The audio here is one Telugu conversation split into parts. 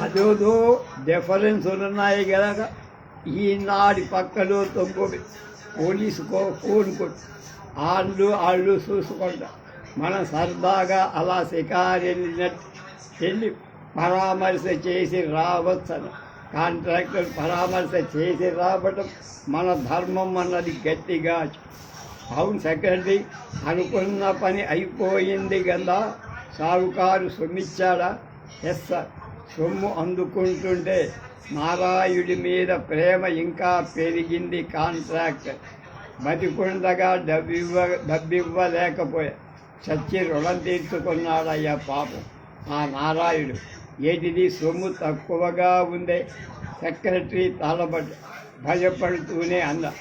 అదేదో డిఫరెన్స్ ఉన్నాయి కదా. ఈనాడి పక్కలో తొంగు పోలీసుకో ఫోన్ కొట్టు వాళ్ళు వాళ్ళు చూసుకుంటా. మనం సరదాగా అలా షికారు వెళ్ళినట్టు వెళ్ళి పరామర్శ చేసి రావచ్చను. కాంట్రాక్టర్ పరామర్శ చేసి రావటం మన ధర్మం అన్నది గట్టిగా అవును సెక్రటరీ అనుకున్న పని అయిపోయింది కదా. సాగుకారు సొమ్మిచ్చాడా ఎస్ సార్. సొమ్ము అందుకుంటుంటే నారాయుడి మీద ప్రేమ ఇంకా పెరిగింది కాంట్రాక్ట్. బతికుండగా డబ్బివ్వ డబ్బివ్వలేకపోయా. చచ్చి రుణం తీర్చుకున్నాడయ్యా పాపం ఆ నారాయుడు. ఏటిది సొమ్ము తక్కువగా ఉందే. సెక్రటరీ తలబడి భయపడుతూనే అన్న.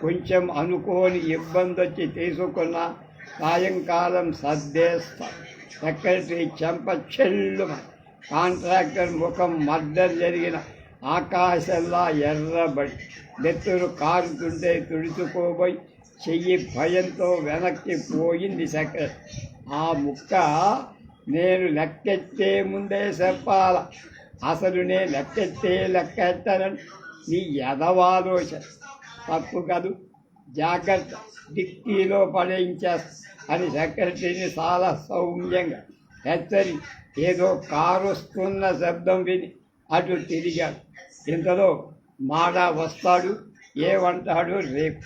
కొంచెం అనుకోని ఇబ్బంది వచ్చి తీసుకున్న సాయంకాలం సర్దేస్తా. సెక్రటరీ చెంప చెల్లుమ కాంట్రాక్టర్ ముఖం మర్డర్ జరిగిన ఆకాశంలా ఎర్రబడి నెత్తురు కారుతుంటే తుడుచుకోబోయి చెయ్యి భయంతో వెనక్కి పోయింది సెక్రటరీ ఆ ముక్క నేను లెక్కెత్తే ముందే చెప్పాల. అసలు నేను లెక్కెత్తే లెక్కెత్తానని నీ ఎదవాలోచన తప్పు కాదు? జాగ్రత్త డిక్కీలో పడేయించేస్తా అని సెక్రటరీని చాలా సౌమ్యంగా హెచ్చరి ఏదో కారు వస్తున్న శబ్దం విని అటు తిరిగాడు. ఇంతలో మాడా వస్తాడు ఏమంటాడు రేపు.